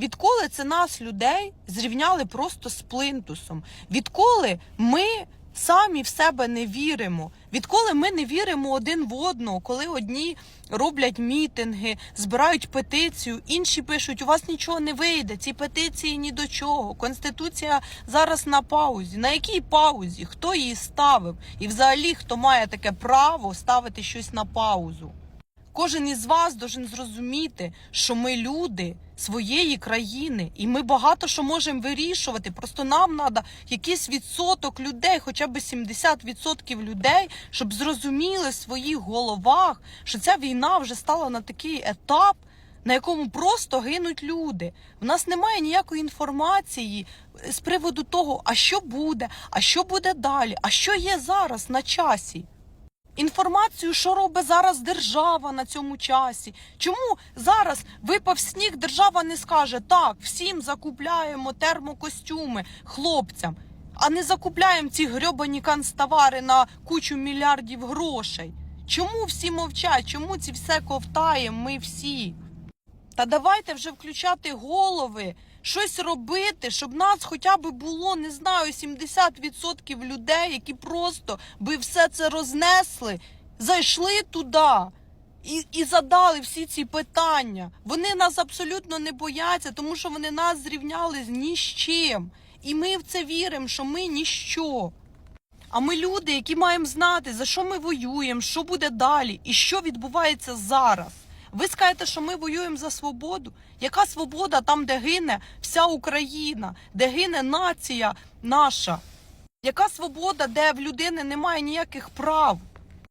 Відколи це нас, людей, зрівняли просто з плинтусом? Відколи ми самі в себе не віримо? Відколи ми не віримо один в одного, коли одні роблять мітинги, збирають петицію, інші пишуть, у вас нічого не вийде, ці петиції ні до чого. Конституція зараз на паузі. На якій паузі? Хто її ставив? І взагалі хто має таке право ставити щось на паузу? Кожен із вас должен зрозуміти, що ми люди своєї країни, і ми багато що можемо вирішувати. Просто нам треба якийсь відсоток людей, хоча б 70% людей, щоб зрозуміли в своїх головах, що ця війна вже стала на такий етап. На якому просто гинуть люди. В нас немає ніякої інформації з приводу того, а що буде, а що буде далі, а що є зараз на часі. Інформацію, що робить зараз держава на цьому часі. Чому зараз випав сніг, держава не скаже так, всім закупляємо термокостюми хлопцям, а не закупляємо ці грьобані канцтовари на кучу мільярдів грошей. Чому всі мовчать? Чому ці все ковтаємо ми всі? Та давайте вже включати голови, щось робити, щоб нас хоча б було, не знаю, 70% людей, які просто би все це рознесли, зайшли туди і, і задали всі ці питання. Вони нас абсолютно не бояться, тому що вони нас зрівняли з ні з чим. І ми в це віримо, що ми ніщо. А ми люди, які маємо знати, за що ми воюємо, що буде далі і що відбувається зараз. Ви скажете, що ми воюємо за свободу? Яка свобода там, де гине вся Україна, де гине нація наша? Яка свобода, де в людини немає ніяких прав?